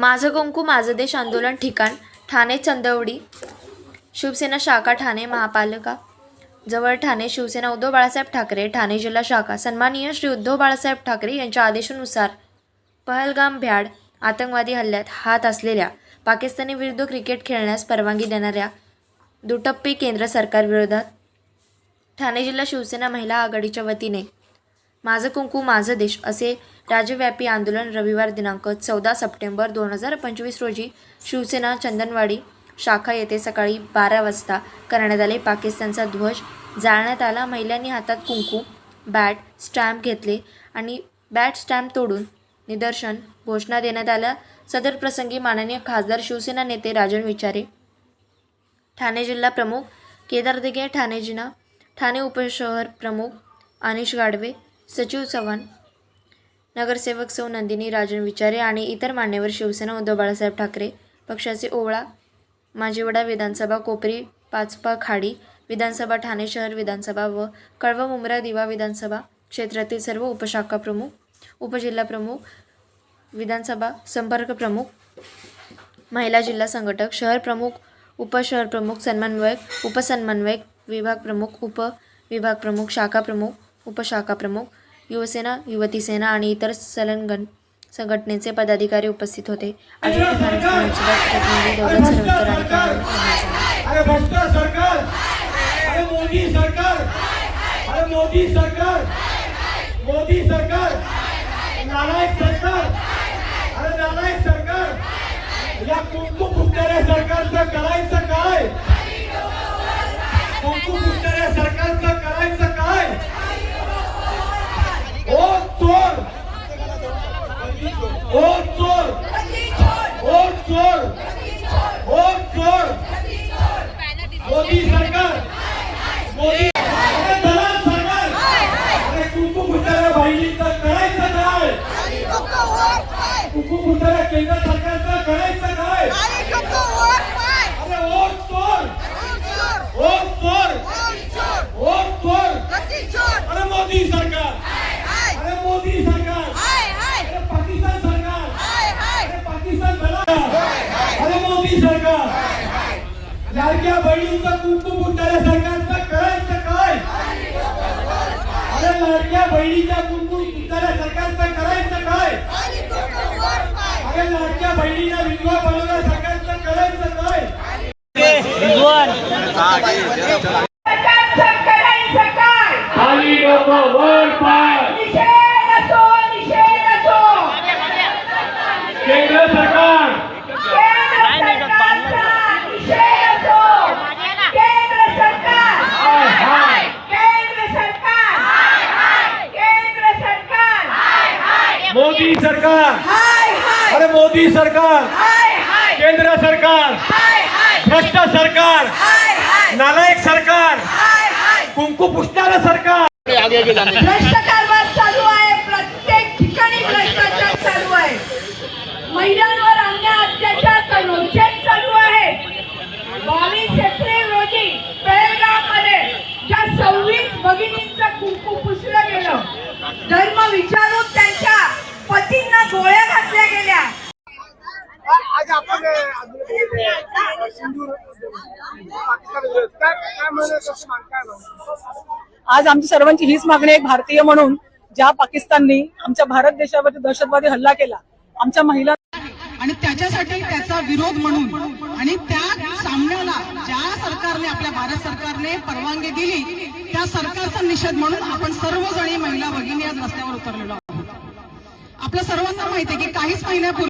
माझं कुंकू माझं देश आंदोलन ठिकाण ठाणे चंदवडी शिवसेना शाखा ठाणे महापालिका. जवळ ठाणे शिवसेना उद्धव बाळासाहेब ठाकरे ठाणे जिल्हा शाखा. सन्माननीय श्री उद्धव बाळासाहेब ठाकरे यांच्या आदेशानुसार पहलगाम भ्याड आतंकवादी हल्ल्यात हात असलेल्या पाकिस्तानी विरुद्ध क्रिकेट खेळण्यास परवानगी देणाऱ्या दुटप्पी केंद्र सरकारविरोधात ठाणे जिल्हा शिवसेना महिला आघाडीच्या वतीने माझं कुंकू माझं देश असे राज्यव्यापी आंदोलन रविवार दिनांक चौदा सप्टेंबर दोन हजार पंचवीस रोजी शिवसेना चंदनवाडी शाखा येथे सकाळी बारा वाजता करण्यात आले. पाकिस्तानचा ध्वज जाळण्यात आला. महिलांनी हातात कुंकू बॅट स्टॅम्प घेतले आणि बॅट स्टॅम्प तोडून निदर्शन घोषणा देण्यात आल्या. सदर प्रसंगी माननीय खासदार शिवसेना नेते राजन विचारे ठाणे जिल्हा प्रमुख केदार दिघे ठाणे जिल्हा ठाणे उपशहर प्रमुख अनिश गाडवे सचिव चव्हाण नगरसेवक सौ नंदिनी राजन विचारे आणि इतर मान्यवर शिवसेना उद्धव बाळासाहेब ठाकरे पक्षाचे ओवळा माजीवडा विधानसभा कोपरी पाचपा खाडी विधानसभा ठाणे शहर विधानसभा व कळवा मुंब्रा दिवा विधानसभा क्षेत्रातील सर्व उपशाखा प्रमुख उपजिल्हा प्रमुख विधानसभा संपर्क प्रमुख महिला जिल्हा संघटक शहर प्रमुख उपशहर प्रमुख सन्मान्वयक उपसन्मान्वयक विभाग प्रमुख उप विभाग प्रमुख शाखा प्रमुख उपशाखा प्रमुख युवसेना युवती सेना आणि इतर संलग्न संघटनेचे पदाधिकारी उपस्थित होते. अजित महाराष्ट्र मुन्सिपल प्रतिनिधी दौलत सरवकर आणि कॅमेरामॅन अनिल चव्हाण. अरे भ्रष्ट सरकार अरे मोदी सरकार अरे मोदी सरकार मोदी सरकार नालायक सरकार अरे नालायक सरकार या कुंकू फुटणाऱ्या सरकारचं करायचं काय कुंकू फुटणाऱ्या सरकारचं करायचं काय ओ चोर ओ चोर ओ चोर ओ चोर मोदी सरकार। मोदी अरे दलाल सरकार। अरे कुंकू फुटणाऱ्या बहिणीचं करायचं काय? कुंकू फुटणाऱ्या केंद्र मोदी सरकार. लाडक्या बहिणीचं कुंकू फुटणाऱ्या सरकारचं करायचं काय अरे लाडक्या बहिणीच्या कुंकू फुटणाऱ्या सरकारचं करायचं काय अरे लाडक्या बहिणीला विधवा बनवणाऱ्या सरकारचं करायचं काय मोदी सरकार. अरे मोदी सरकार. केंद्र सरकार. भ्रष्ट सरकार. नालायक सरकार. कुंकू पुसणारं सरकार. आज आमची सर्वांची हीच मागणी एक भारतीय म्हणून ज्या पाकिस्ताननी आमच्या भारत देशावरती दहशतवादी हल्ला केला आमच्या महिला आणि त्याच्यासाठी त्याचा विरोध म्हणून आणि त्या सामन्याला ज्या सरकारने आपल्या भारत सरकारने परवानगी दिली त्या सरकारचा निषेध म्हणून आपण सर्वजणी महिला भगिनी आज रस्त्यावर उतरलेलो आहोत. आपल्या सर्वांना माहिती आहे की काहीच महिन्यापूर्वी